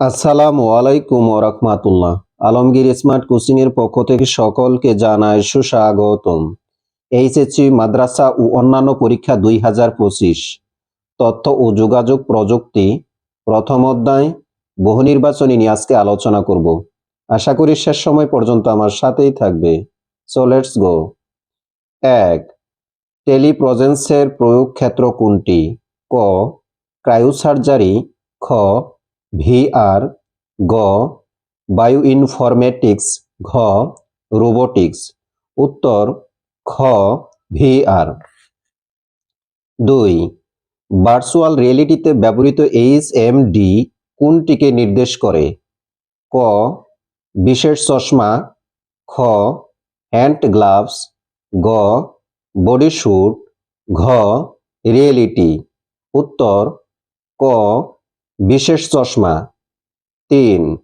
আসসালামু আলাইকুম রহমাতুল্লাহ। আলমগীর স্মার্ট কোচিং এর পক্ষ থেকে সকলকে জানায় সুস্বাগতম। এইচএসসি মাদ্রাসা ও অন্যান্য পরীক্ষা দুই হাজার পঁচিশ। তথ্য ও যোগাযোগ প্রযুক্তি প্রথম অধ্যায়, বহু নির্বাচনী নিয়ে আজকে আলোচনা করব। আশা করি শেষ সময় পর্যন্ত আমার সাথেই থাকবে। সো লেটস গো এক, টেলিপ্রজেন্সের প্রয়োগ ক্ষেত্র কোনটি? ক, ক্রায়োসার্জারি। খ ভিআর, গ বায়ো ইনফরমেটিক্স ঘ, রোবোটিক্স। উত্তর, খ, ভিআর। দুই, ভার্চুয়াল রিয়েলিটিতে ব্যবহৃত এইচ এম ডি কোনটিকে নির্দেশ করে? ক, বিশেষ চশমা। খ, হ্যান্ড গ্লাভস। গ বডি স্যুট ঘ, রিয়েলিটি। উত্তর, ক বিশেষ চশমা। তিন,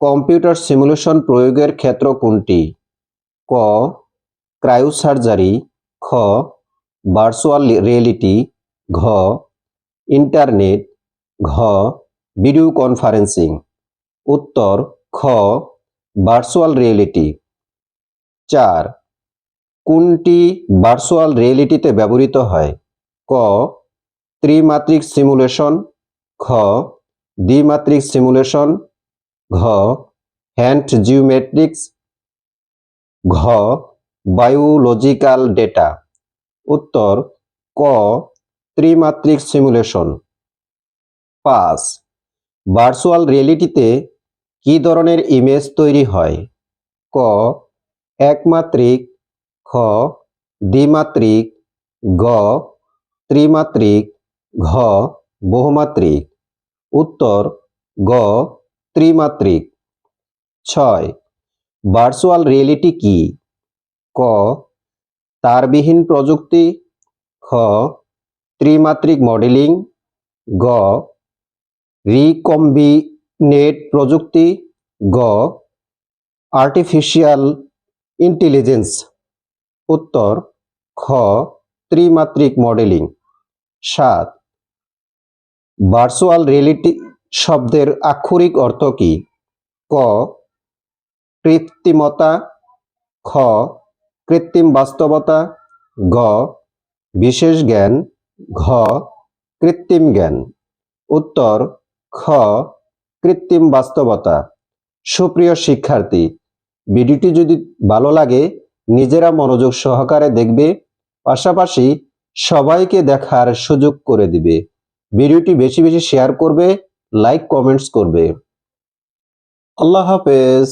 কম্পিউটার সিমুলেশন প্রয়োগের ক্ষেত্র কোনটি? ক, ক্রায়োসার্জারি। খ, ভার্চুয়াল রিয়েলিটি। ঘ, ইন্টারনেট। ঘ, ভিডিও কনফারেন্সিং। উত্তর, খ, ভার্চুয়াল রিয়েলিটি। চার, কোনটি ভার্চুয়াল রিয়েলিটিতে ব্যবহৃত হয়? ক, ত্রিমাত্রিক সিমুলেশন। খ, দ্বিমাত্রিক সিমুলেশন ঘ হ্যান্ড জিওমেট্রিক্স ঘ বায়োলজিক্যাল ডেটা উত্তর, ক, ত্রিমাত্রিক সিমুলেশন পাঁচ ভার্চুয়াল রিয়েলিটিতে কি ধরনের ইমেজ তৈরি হয়? ক, একমাত্রিক, খ, দ্বিমাত্রিক, গ, ত্রিমাত্রিক, ঘ বহুমাত্রিক। উত্তর, গ, ত্রিমাত্রিক। ছয় ভার্চুয়াল রিয়েলিটি কি? ক, তারবিহীন প্রযুক্তি। খ, ত্রিমাত্রিক মডেলিং গ রিকম্বিনেট প্রযুক্তি। গ আর্টিফিশিয়াল ইন্টেলিজেন্স উত্তর, খ, ত্রিমাত্রিক মডেলিং সাত ভার্চুয়াল রিয়েলিটি শব্দের আক্ষরিক অর্থ কি? ক, কৃত্রিমতা। খ, কৃত্রিম বাস্তবতা। গ, বিশেষ জ্ঞান। ঘ, কৃত্রিম জ্ঞান। উত্তর, খ, কৃত্রিম বাস্তবতা। সুপ্রিয় শিক্ষার্থী, ভিডিওটি যদি ভালো লাগে, নিজেরা মনোযোগ সহকারে দেখবে, পাশাপাশি সবাইকে দেখার সুযোগ করে দিবে। ভিডিওটি বেশি বেশি শেয়ার করবে লাইক কমেন্টস করবে। আল্লাহ হাফেজ।